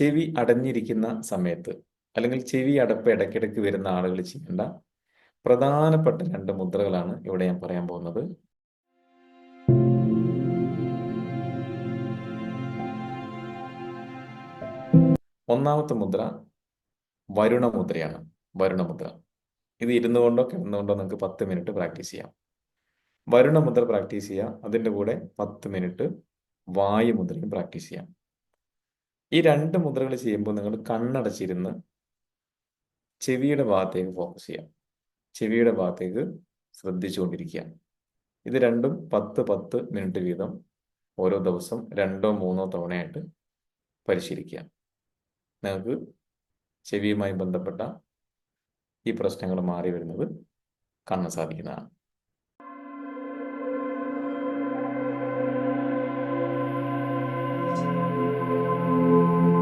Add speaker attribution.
Speaker 1: ചെവി അടഞ്ഞിരിക്കുന്ന സമയത്ത് അല്ലെങ്കിൽ ചെവി അടപ്പ് ഇടയ്ക്കിടയ്ക്ക് വരുന്ന ആളുകൾ ചെയ്യേണ്ട പ്രധാനപ്പെട്ട രണ്ട് മുദ്രകളാണ് ഇവിടെ ഞാൻ പറയാൻ പോകുന്നത്. ഒന്നാമത്തെ മുദ്ര വരുണമുദ്രയാണ്. വരുണമുദ്ര. വരുണ മുദ്ര ഇത് ഇരുന്നു കൊണ്ടോ കിടന്നുകൊണ്ടോ നിങ്ങൾക്ക് പത്ത് മിനിറ്റ് പ്രാക്ടീസ് ചെയ്യാം. വരുണമുദ്ര പ്രാക്ടീസ് ചെയ്യാം അതിന്റെ കൂടെ പത്ത് മിനിറ്റ് വായുമുദ്രയും പ്രാക്ടീസ് ചെയ്യാം. ഈ രണ്ട് മുദ്രകൾ ചെയ്യുമ്പോൾ നിങ്ങൾ കണ്ണടച്ചിരുന്ന് ചെവിയുടെ ഭാഗത്തേക്ക് ഫോക്കസ് ചെയ്യാം ചെവിയുടെ ഭാഗത്തേക്ക് ശ്രദ്ധിച്ചുകൊണ്ടിരിക്കുക. ഇത് രണ്ടും പത്ത് പത്ത് മിനിറ്റ് വീതം ഓരോ ദിവസം രണ്ടോ മൂന്നോ തവണയായിട്ട് പരിശീലിക്കുക. നിങ്ങൾക്ക് ചെവിയുമായി ബന്ധപ്പെട്ട ഈ പ്രശ്നങ്ങൾ മാറി വരുന്നത് കാണാൻ സാധിക്കുന്നതാണ്.